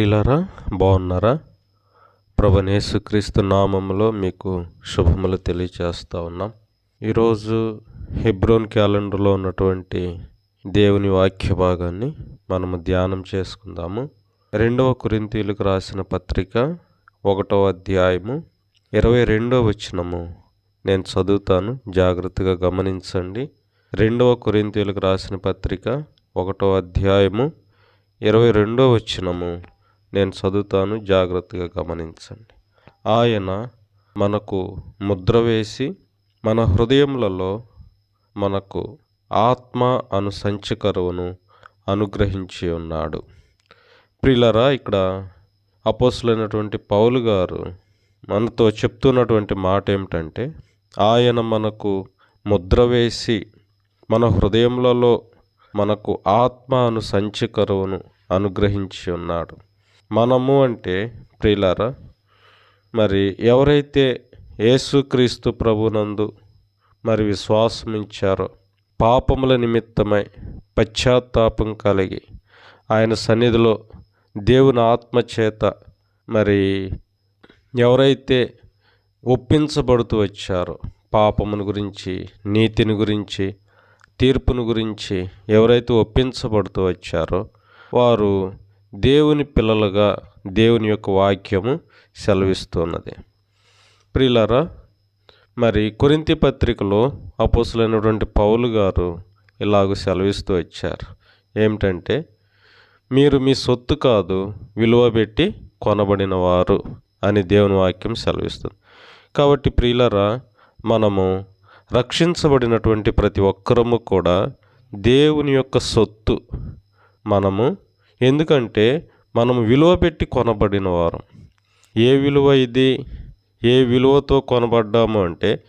ప్రియులారా బాగున్నారా? ప్రభనేసుక్రీస్తు నామములో మీకు శుభములు తెలియచేస్తూ ఉన్నాం. ఈరోజు హెబ్రోన్ క్యాలెండర్లో ఉన్నటువంటి దేవుని వాక్య భాగాన్ని మనము ధ్యానం చేసుకుందాము. రెండవ కురింతీలకు రాసిన పత్రిక ఒకటవ అధ్యాయము ఇరవై రెండవ వచనము. నేను చదువుతాను జాగ్రత్తగా గమనించండి. రెండవ కురింతీలకు రాసిన పత్రిక ఒకటో అధ్యాయము ఇరవై రెండో వచ్చినము నేను చదువుతాను జాగ్రత్తగా గమనించండి. ఆయన మనకు ముద్ర వేసి మన హృదయములలో మనకు ఆత్మ అను సంచకరువును అనుగ్రహించి ఉన్నాడు. ప్రిలరా ఇక్కడ అపోసులైనటువంటి పౌలు గారు మనతో చెప్తున్నటువంటి మాట ఏమిటంటే ఆయన మనకు ముద్ర వేసి మన హృదయములలో మనకు ఆత్మ అను సంచకరువును అనుగ్రహించి ఉన్నాడు. మనము అంటే ప్రియులారా మరి ఎవరైతే యేసుక్రీస్తు ప్రభునందు మరి విశ్వాసమించారో పాపముల నిమిత్తమై పశ్చాత్తాపం కలిగి ఆయన సన్నిధిలో దేవుని ఆత్మ చేత మరి ఎవరైతే ఒప్పించబడుతూ వచ్చారో పాపమును గురించి నీతిని గురించి తీర్పును గురించి ఎవరైతే ఒప్పించబడుతూ వచ్చారో వారు దేవుని పిల్లలుగా దేవుని యొక్క వాక్యము సెలవిస్తున్నది. ప్రియులరా మరి కొరింతి పత్రికలో అపోసులైనటువంటి పౌలు గారు ఇలాగ సెలవిస్తూ వచ్చారు. ఏమిటంటే మీరు మీ సొత్తు కాదు విలువ పెట్టి కొనబడిన వారు అని దేవుని వాక్యం సెలవిస్తుంది. కాబట్టి ప్రియులరా మనము రక్షించబడినటువంటి ప్రతి ఒక్కరము కూడా దేవుని యొక్క సొత్తు మనము ఎందుకంటే మనం విలువ పెట్టి కొనబడిన వారం. ఏ విలువ ఇది? ఏ విలువతో కొనబడ్డాము అంటే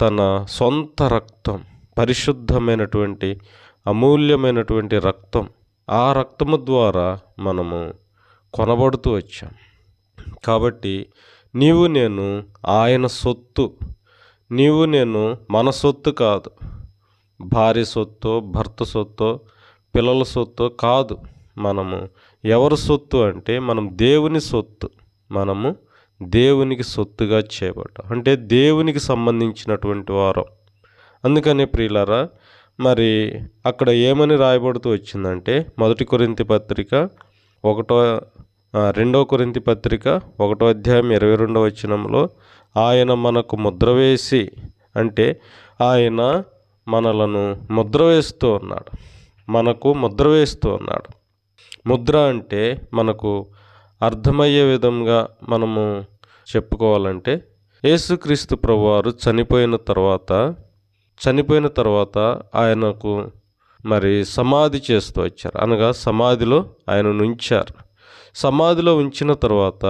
తన సొంత రక్తం పరిశుద్ధమైనటువంటి అమూల్యమైనటువంటి రక్తం. ఆ రక్తము ద్వారా మనము కొనబడుతూ వచ్చాం. కాబట్టి నీవు నేను ఆయన సొత్తు. నీవు నేను మన సొత్తు కాదు. భార్య సొత్తు భర్త సొత్తు పిల్లల సొత్తు కాదు. మనము ఎవరి సొత్తు అంటే మనం దేవుని సొత్తు. మనము దేవునికి సొత్తుగా చేయబడ్డాం. అంటే దేవునికి సంబంధించినటువంటి వారం. అందుకనే ప్రియులరా మరి అక్కడ ఏమని రాయబడుతూ వచ్చిందంటే మొదటి కొరింతి పత్రిక ఒకటో రెండో కొరింతి పత్రిక ఒకటో అధ్యాయం ఇరవై రెండవ వచనంలో ఆయన మనకు ముద్ర వేసి అంటే ఆయన మనలను ముద్ర వేస్తూ ఉన్నాడు. మనకు ముద్ర వేస్తూ ఉన్నాడు. ముద్ర అంటే మనకు అర్థమయ్యే విధంగా మనము చెప్పుకోవాలంటే యేసుక్రీస్తు ప్రభువారు చనిపోయిన తర్వాత చనిపోయిన తర్వాత ఆయనకు మరి సమాధి చేస్తూ వచ్చారు. అనగా సమాధిలో ఆయన ఉంచారు సమాధిలో ఉంచిన తర్వాత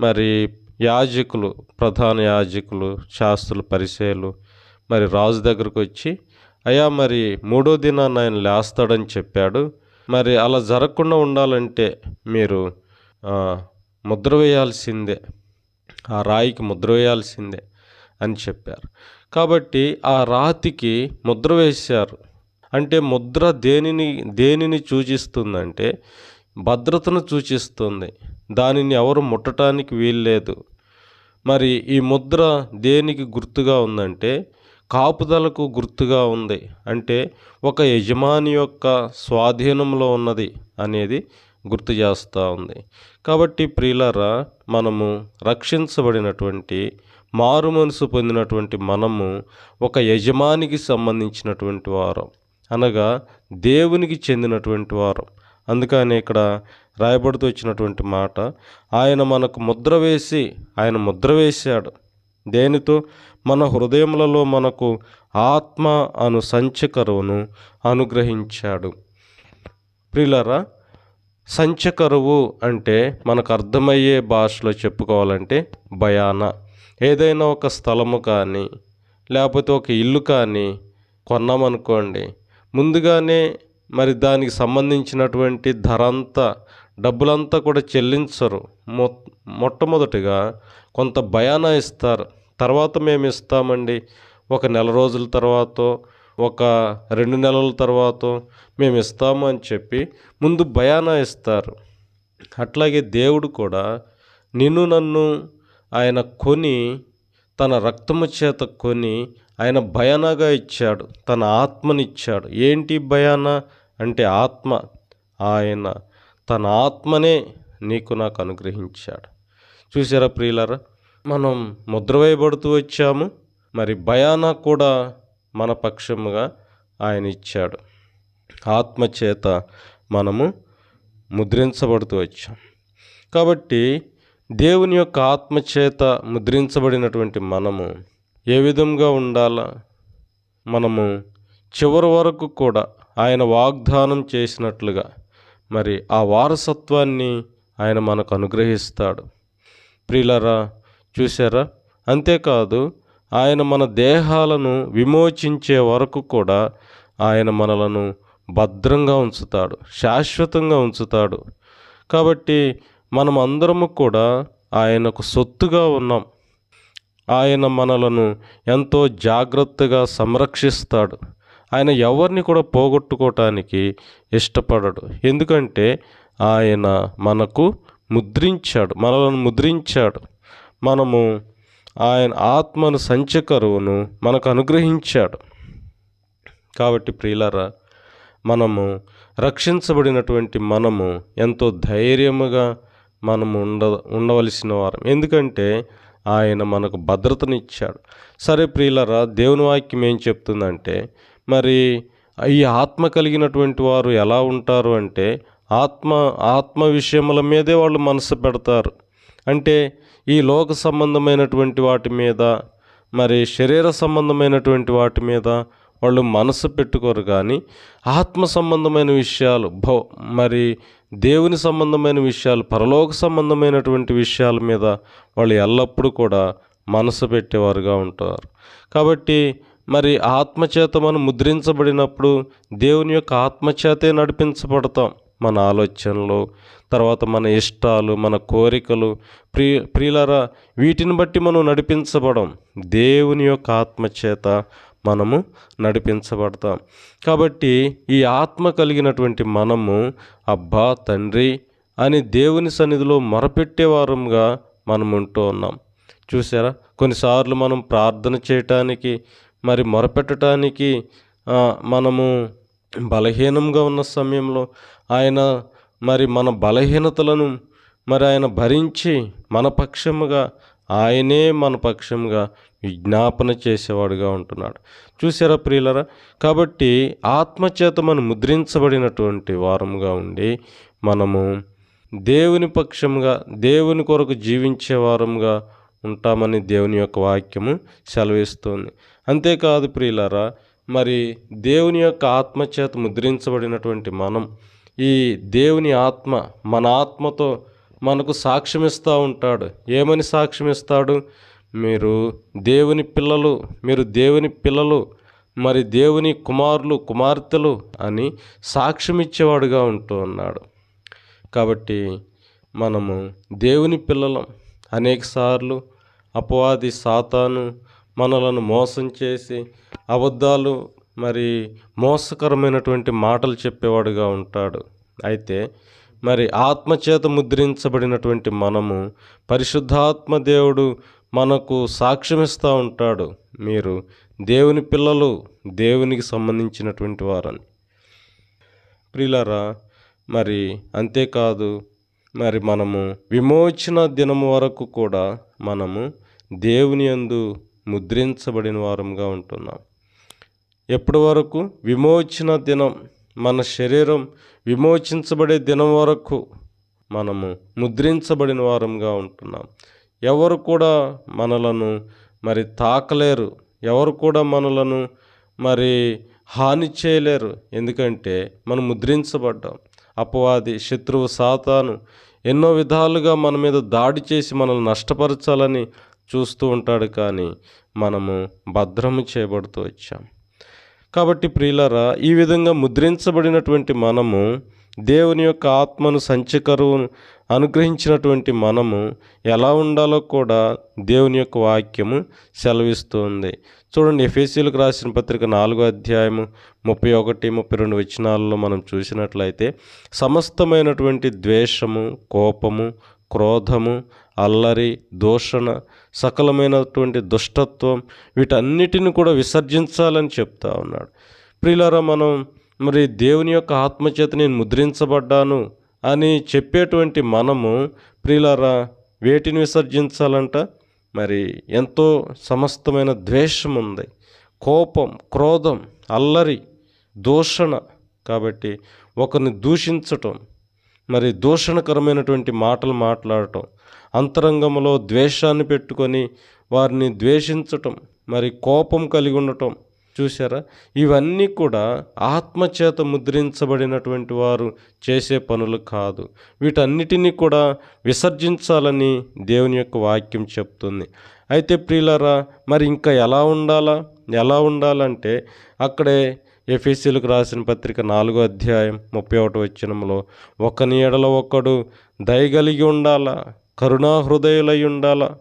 మరి యాజకులు ప్రధాన యాజకులు శాస్త్రులు పరిచయలు మరి రాజు దగ్గరకు వచ్చి అయ్యా మరి మూడో దినాన్ని ఆయన లేస్తాడని చెప్పాడు. మరి అలా జరగకుండా ఉండాలంటే మీరు ముద్ర వేయాల్సిందే. ఆ రాయికి ముద్ర వేయాల్సిందే అని చెప్పారు. కాబట్టి ఆ రాతికి ముద్ర వేశారు. అంటే ముద్ర దేనిని దేనిని సూచిస్తుందంటే భద్రతను సూచిస్తుంది. దానిని ఎవరు ముట్టడానికి వీల్లేదు. మరి ఈ ముద్ర దేనికి గుర్తుగా ఉందంటే కాపుదలకు గుర్తుగా ఉంది. అంటే ఒక యజమాని యొక్క స్వాధీనంలో ఉన్నది అనేది గుర్తు చేస్తూ ఉంది. కాబట్టి ప్రియులరా మనము రక్షించబడినటువంటి మారు మనసు పొందినటువంటి మనము ఒక యజమానికి సంబంధించినటువంటి వారం. అనగా దేవునికి చెందినటువంటి వారం. అందుకని ఇక్కడ రాయబడుతూ వచ్చినటువంటి మాట ఆయన మనకు ముద్ర వేసి ఆయన ముద్ర వేశాడు. దేనితో? మన హృదయములలో మనకు ఆత్మ అను సంచకరువును అనుగ్రహించాడు. ప్రిలరా సంచకరువు అంటే మనకు అర్థమయ్యే భాషలో చెప్పుకోవాలంటే భయాన ఏదైనా ఒక స్థలము కానీ లేకపోతే ఒక ఇల్లు కానీ కొన్నామనుకోండి ముందుగానే మరి దానికి సంబంధించినటువంటి ధర అంతా డబ్బులంతా కూడా చెల్లించరు. మొ మొట్టమొదటిగా కొంత భయాన ఇస్తారు. తర్వాత మేము ఇస్తామండి. ఒక నెల రోజుల తర్వాత ఒక రెండు నెలల తర్వాత మేము ఇస్తాము అని చెప్పి ముందు భయాన ఇస్తారు. అట్లాగే దేవుడు కూడా నిన్ను నన్ను ఆయన కొని తన రక్తము చేత కొని ఆయన భయానగా ఇచ్చాడు. తన ఆత్మనిచ్చాడు. ఏంటి భయాన అంటే ఆత్మ. ఆయన తన ఆత్మనే నీకు నాకు అనుగ్రహించాడు. చూసారా ప్రియులరా? మనం ముద్ర వేయబడుతూ వచ్చాము. మరి భయాన కూడా మన పక్షముగా ఆయన ఇచ్చాడు. ఆత్మచేత మనము ముద్రించబడుతూ వచ్చాం. కాబట్టి దేవుని యొక్క ఆత్మచేత ముద్రించబడినటువంటి మనము ఏ విధంగా ఉండాలా? మనము చివరి వరకు కూడా ఆయన వాగ్దానం చేసినట్లుగా మరి ఆ వారసత్వాన్ని ఆయన మనకు అనుగ్రహిస్తాడు. ప్రియులరా చూసారా అంతేకాదు ఆయన మన దేహాలను విమోచించే వరకు కూడా ఆయన మనలను భద్రంగా ఉంచుతాడు శాశ్వతంగా ఉంచుతాడు. కాబట్టి మనం అందరము కూడా ఆయనకు సొత్తుగా ఉన్నాం. ఆయన మనలను ఎంతో జాగ్రత్తగా సంరక్షిస్తాడు. ఆయన ఎవరిని కూడా పోగొట్టుకోవటానికి ఇష్టపడడు. ఎందుకంటే ఆయన మనకు ముద్రించాడు మనలను ముద్రించాడు. మనము ఆయన ఆత్మను సంచకరువును మనకు అనుగ్రహించాడు. కాబట్టి ప్రియులరా మనము రక్షించబడినటువంటి మనము ఎంతో ధైర్యముగా మనము ఉండ ఉండవలసిన వారం. ఎందుకంటే ఆయన మనకు భద్రతనిచ్చాడు. సరే ప్రియులరా దేవుని వాక్యం ఏం చెప్తుందంటే మరి ఈ ఆత్మ కలిగినటువంటి వారు ఎలా ఉంటారు అంటే ఆత్మ ఆత్మ విషయముల మీదే వాళ్ళు మనసు పెడతారు. అంటే ఈ లోక సంబంధమైనటువంటి వాటి మీద మరి శరీర సంబంధమైనటువంటి వాటి మీద వాళ్ళు మనసు పెట్టుకోరు కానీ ఆత్మ సంబంధమైన విషయాలు భో మరి దేవుని సంబంధమైన విషయాలు పరలోక సంబంధమైనటువంటి విషయాల మీద వాళ్ళు ఎల్లప్పుడూ కూడా మనసు పెట్టేవారుగా ఉంటారు. కాబట్టి మరి ఆత్మచేత మనం ముద్రించబడినప్పుడు దేవుని యొక్క ఆత్మచేతే నడిపించబడతాం. మన ఆలోచనలు తర్వాత మన ఇష్టాలు మన కోరికలు ప్రి ప్రియులరా వీటిని బట్టి మనం నడిపించబడం. దేవుని యొక్క ఆత్మచేత మనము నడిపించబడతాం. కాబట్టి ఈ ఆత్మ కలిగినటువంటి మనము అబ్బా తండ్రి అని దేవుని సన్నిధిలో మొరపెట్టేవారంగా మనం ఉంటూ ఉన్నాం. చూసారా కొన్నిసార్లు మనం ప్రార్థన చేయటానికి మరి మొరపెట్టడానికి మనము బలహీనంగా ఉన్న సమయంలో ఆయన మరి మన బలహీనతలను మరి ఆయన భరించి మన పక్షముగా ఆయనే మన పక్షంగా విజ్ఞాపన చేసేవాడుగా ఉంటున్నాడు. చూసారా ప్రియులరా? కాబట్టి ఆత్మచేత మనం ముద్రించబడినటువంటి వారముగా ఉండి మనము దేవుని పక్షంగా దేవుని కొరకు జీవించే వారముగా ఉంటామని దేవుని యొక్క వాక్యము సెలవిస్తుంది. అంతేకాదు ప్రియులరా మరి దేవుని యొక్క ఆత్మచేత ముద్రించబడినటువంటి మనం ఈ దేవుని ఆత్మ మన ఆత్మతో మనకు సాక్ష్యం ఇస్తూ ఉంటాడు. ఏమని సాక్ష్యం ఇస్తాడు మీరు దేవుని పిల్లలు మీరు దేవుని పిల్లలు మరి దేవుని కుమారులు కుమార్తెలు అని సాక్ష్యం ఇచ్చేవాడుగా ఉంటూ ఉన్నాడు. కాబట్టి మనము దేవుని పిల్లలం. అనేకసార్లు అపవాది సాతాను మనలను మోసం చేసి అబద్ధాలు మరి మోసకరమైనటువంటి మాటలు చెప్పేవాడుగా ఉంటాడు. అయితే మరి ఆత్మచేత ముద్రించబడినటువంటి మనము పరిశుద్ధాత్మ దేవుడు మనకు సాక్ష్యమిస్తూ ఉంటాడు. మీరు దేవుని పిల్లలు దేవునికి సంబంధించినటువంటి వారని. ప్రియులరా మరి అంతేకాదు మరి మనము విమోచన దినము వరకు కూడా మనము దేవుని యందు ముద్రించబడిన వారంగా ఉంటున్నాం. ఎప్పటి వరకు విమోచన దినం మన శరీరం విమోచించబడే దినం వరకు మనము ముద్రించబడిన వారంగా ఉంటున్నాం. ఎవరు కూడా మనలను మరి తాకలేరు. ఎవరు కూడా మనలను మరి హాని చేయలేరు. ఎందుకంటే మనం ముద్రించబడ్డాం. అపవాది శత్రువు సాతాను ఎన్నో విధాలుగా మన మీద దాడి చేసి మనల్ని నష్టపరచాలని చూస్తూ ఉంటాడు కానీ మనము భద్రము చేయబడుతూ వచ్చాం. కాబట్టి ప్రియులరా ఈ విధంగా ముద్రించబడినటువంటి మనము దేవుని యొక్క ఆత్మను సంచకరువును అనుగ్రహించినటువంటి మనము ఎలా ఉండాలో కూడా దేవుని యొక్క వాక్యము సెలవిస్తుంది చూడండి ఎఫ్ఎస్సీలకు రాసిన పత్రిక నాలుగో అధ్యాయము ముప్పై ఒకటి ముప్పై రెండు వచనాలలో మనం చూసినట్లయితే సమస్తమైనటువంటి ద్వేషము కోపము క్రోధము అల్లరి దూషణ సకలమైనటువంటి దుష్టత్వం వీటన్నిటిని కూడా విసర్జించాలని చెప్తా ఉన్నాడు. ప్రియులారా మనం మరి దేవుని యొక్క ఆత్మచేత నేను ముద్రించబడ్డాను అని చెప్పేటువంటి మనము ప్రియులారా వేటిని విసర్జించాలంట? మరి ఎంతో సమస్తమైన ద్వేషం ఉంది కోపం క్రోధం అల్లరి దూషణ. కాబట్టి ఒకరిని దూషించటం మరి దూషణకరమైనటువంటి మాటలు మాట్లాడటం అంతరంగంలో ద్వేషాన్ని పెట్టుకొని వారిని ద్వేషించటం మరి కోపం కలిగి ఉండటం చూసారా ఇవన్నీ కూడా ఆత్మచేత ముద్రించబడినటువంటి వారు చేసే పనులు కాదు. వీటన్నిటినీ కూడా విసర్జించాలని దేవుని యొక్క వాక్యం చెప్తుంది. అయితే ప్రియులరా మరి ఇంకా ఎలా ఉండాలా? ఎలా ఉండాలంటే అక్కడే ఎఫీసీలకు రాసిన పత్రిక నాలుగో అధ్యాయం ముప్పై ఒకటి వచ్చినంలో ఒకని ఎడల ఒకడు దయగలిగి ఉండాలా? కరుణా హృదయులై ఉండాలా?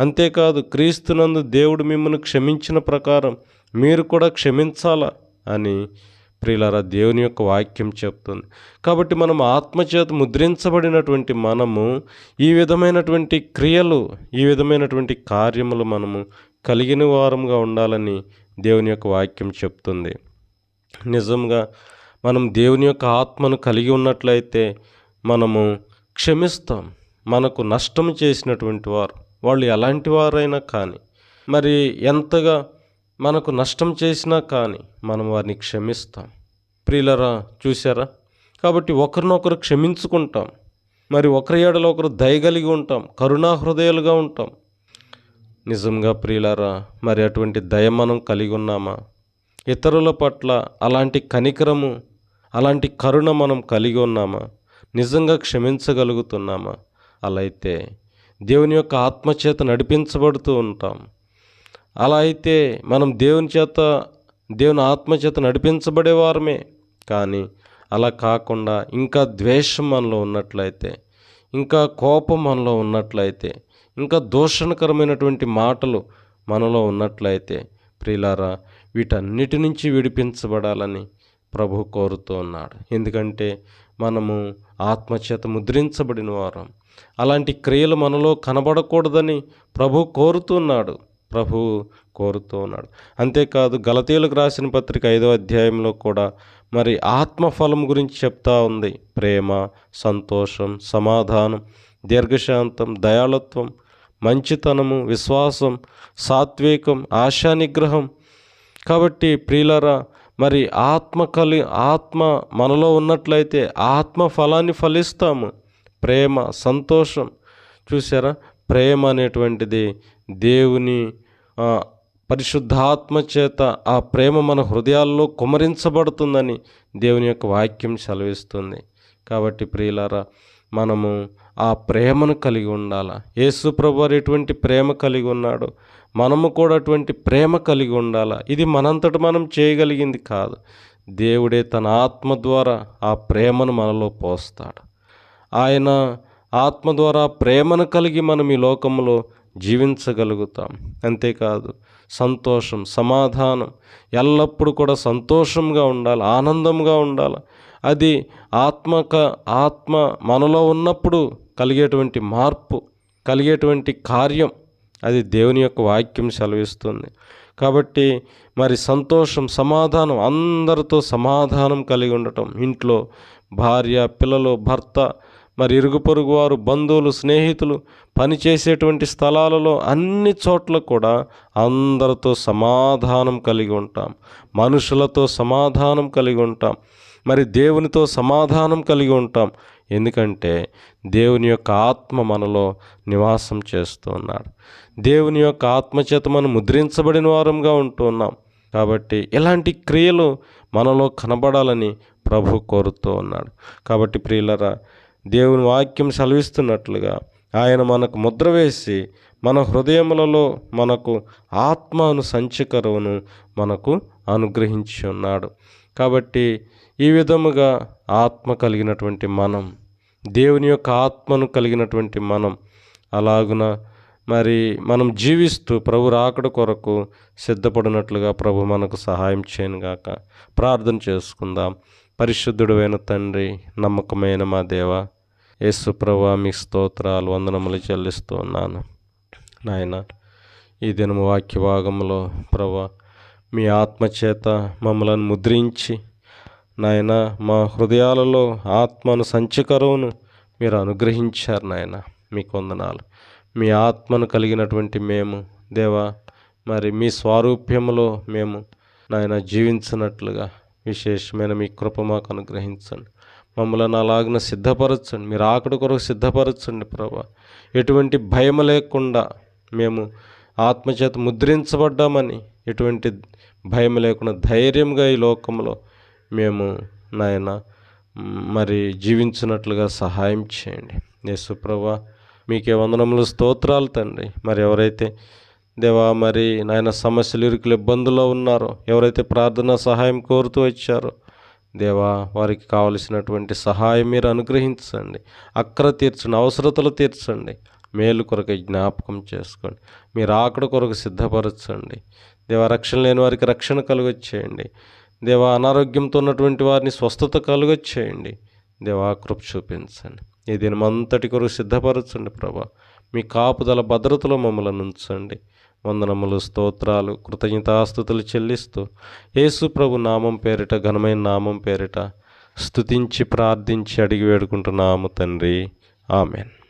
అంతేకాదు క్రీస్తునందు దేవుడు మిమ్మల్ని క్షమించిన ప్రకారం మీరు కూడా క్షమించాలా? అని ప్రియులారా దేవుని యొక్క వాక్యం చెప్తుంది. కాబట్టి మనం ఆత్మచేత ముద్రించబడినటువంటి మనము ఈ విధమైనటువంటి క్రియలు ఈ విధమైనటువంటి కార్యములు మనము కలిగిన వారంగా ఉండాలని దేవుని యొక్క వాక్యం చెప్తుంది. నిజంగా మనం దేవుని యొక్క ఆత్మను కలిగి ఉన్నట్లయితే మనము క్షమిస్తాం. మనకు నష్టం చేసినటువంటి వారు వాళ్ళు ఎలాంటి వారైనా కానీ మరి ఎంతగా మనకు నష్టం చేసినా కానీ మనం వారిని క్షమిస్తాం. ప్రియులరా చూసారా కాబట్టి ఒకరినొకరు క్షమించుకుంటాం. మరి ఒకరి ఏడలో ఒకరు దయగలిగి ఉంటాం కరుణా హృదయాలుగా ఉంటాం. నిజంగా ప్రియులారా మరి అటువంటి దయ మనం కలిగి ఉన్నామా? ఇతరుల పట్ల అలాంటి కనికరము అలాంటి కరుణ మనం కలిగి ఉన్నామా? నిజంగా క్షమించగలుగుతున్నామా? అలా అయితే దేవుని యొక్క ఆత్మచేత నడిపించబడుతూ ఉంటాం. అలా అయితే మనం దేవుని చేత దేవుని ఆత్మచేత నడిపించబడేవారమే. కానీ అలా కాకుండా ఇంకా ద్వేషం మనలో ఉన్నట్లయితే ఇంకా కోపం మనలో ఉన్నట్లయితే ఇంకా దూషణకరమైనటువంటి మాటలు మనలో ఉన్నట్లయితే ప్రియులారా వీటన్నిటి నుంచి విడిపించబడాలని ప్రభు కోరుతూ ఉన్నాడు. ఎందుకంటే మనము ఆత్మచేత ముద్రించబడిన వారం. అలాంటి క్రియలు మనలో కనబడకూడదని ప్రభు కోరుతున్నాడు ప్రభు కోరుతూ ఉన్నాడు. అంతేకాదు గలతీయులకు రాసిన పత్రిక ఐదో అధ్యాయంలో కూడా మరి ఆత్మఫలం గురించి చెప్తా ఉంది. ప్రేమ సంతోషం సమాధానం దీర్ఘశాంతం దయాళత్వం మంచితనము విశ్వాసం సాత్వికం ఆశానిగ్రహం కాబట్టి ప్రియులరా మరి ఆత్మ కలి ఆత్మ మనలో ఉన్నట్లయితే ఆత్మ ఫలాన్ని ఫలిస్తాము. ప్రేమ సంతోషం. చూసారా ప్రేమ అనేటువంటిది దేవుని పరిశుద్ధాత్మ చేత ఆ ప్రేమ మన హృదయాల్లో కుమరించబడుతుందని దేవుని యొక్క వాక్యం సెలవిస్తుంది. కాబట్టి ప్రియులారా మనము ఆ ప్రేమను కలిగి ఉండాలా? యేసు ప్రభు ఎటువంటి ప్రేమ కలిగి ఉన్నాడు? మనము కూడా అటువంటి ప్రేమ కలిగి ఉండాలి? ఇది మనంతట మనం చేయగలిగింది కాదు. దేవుడే తన ఆత్మ ద్వారా ఆ ప్రేమను మనలో పోస్తాడు. ఆయన ఆత్మ ద్వారా ప్రేమను కలిగి మనం ఈ లోకంలో జీవించగలుగుతాం. అంతేకాదు సంతోషం సమాధానం ఎల్లప్పుడూ కూడా సంతోషంగా ఉండాలి ఆనందంగా ఉండాలి. అది ఆత్మక ఆత్మ మనలో ఉన్నప్పుడు కలిగేటువంటి మార్పు కలిగేటువంటి కార్యం అది దేవుని యొక్క వాక్యం సెలవిస్తుంది. కాబట్టి మరి సంతోషం సమాధానం అందరితో సమాధానం కలిగి ఉండటం. ఇంట్లో భార్య పిల్లలు భర్త మరి ఇరుగు పొరుగు వారు బంధువులు స్నేహితులు పనిచేసేటువంటి స్థలాలలో అన్ని చోట్ల కూడా అందరితో సమాధానం కలిగి ఉంటాం. మనుషులతో సమాధానం కలిగి ఉంటాం. మరి దేవునితో సమాధానం కలిగి ఉంటాం. ఎందుకంటే దేవుని యొక్క ఆత్మ మనలో నివాసం చేస్తూ ఉన్నాడు. దేవుని యొక్క ఆత్మచేత మనం ముద్రించబడిన వారంగా ఉంటున్నాం కాబట్టి ఇలాంటి క్రియలు మనలో కనబడాలని ప్రభు కోరుతూ ఉన్నాడు. కాబట్టి ప్రియులరా దేవుని వాక్యం సెలవిస్తున్నట్లుగా ఆయన మనకు ముద్ర వేసి మన హృదయములలో మనకు ఆత్మను సంచకరువును మనకు అనుగ్రహించి ఉన్నాడు. కాబట్టి ఈ విధముగా ఆత్మ కలిగినటువంటి మనం దేవుని యొక్క ఆత్మను కలిగినటువంటి మనం అలాగున మరి మనం జీవిస్తూ ప్రభు రాకడ కొరకు సిద్ధపడినట్లుగా ప్రభు మనకు సహాయం చేయను గాక. ప్రార్థన చేసుకుందాం. పరిశుద్ధుడైన తండ్రి నమ్మకమైన మా దేవ యేసు ప్రభు మీ స్తోత్రాలు వందనములు చెల్లిస్తూ ఉన్నాను. నాయన ఈ దినము వాక్య భాగంలో ప్రభా మీ ఆత్మచేత మమ్మలను ముద్రించి నాయన మా హృదయాలలో ఆత్మను సంచకరువును మీరు అనుగ్రహించారు నాయన. మీకు వందనాలు. మీ ఆత్మను కలిగినటువంటి మేము దేవా మరి మీ స్వారూప్యములో మేము నాయన జీవించినట్లుగా విశేషమైన మీ కృప మాకు అనుగ్రహించండి. మమ్మల్ని అలాగిన సిద్ధపరచండి. మీరు ఆకడి కొరకు సిద్ధపరచండి ప్రభా. ఎటువంటి భయం లేకుండా మేము ఆత్మచేత ముద్రించబడ్డామని ఎటువంటి భయం లేకుండా ధైర్యంగా ఈ లోకంలో మేము నాయన మరి జీవించినట్లుగా సహాయం చేయండి. యేసుప్రభ మీకే వందనములు స్తోత్రాలు తండ్రి. మరి ఎవరైతే దేవా మరి నాయన సమస్యలు ఇరుకులు ఇబ్బందుల్లో ఉన్నారో ఎవరైతే ప్రార్థన సహాయం కోరుతూ వచ్చారో దేవా వారికి కావలసినటువంటి సహాయం మీరు అనుగ్రహించండి. అక్కర తీర్చండి అవసరతలు తీర్చండి. మేలు కొరకు జ్ఞాపకం చేసుకోండి. మీరు ఆకడ కొరకు సిద్ధపరచండి. దేవా రక్షణ లేని వారికి రక్షణ కలుగొచ్చేయండి దేవా అనారోగ్యంతో ఉన్నటువంటి వారిని స్వస్థత కలుగొచ్చేయండి దేవా కృప చూపించండి. ఈ దినమంతటి కొరకు సిద్ధపరచండి ప్రభా. మీ కాపుదల భద్రతలో మమ్మల్ని ఉంచండి. వందనములు స్తోత్రాలు కృతజ్ఞతాస్థుతులు చెల్లిస్తూ యేసు ప్రభు నామం పేరిట ఘనమైన నామం పేరిట స్తుతించి ప్రార్థించి అడిగి వేడుకుంటున్నాము తండ్రి. ఆమెన్.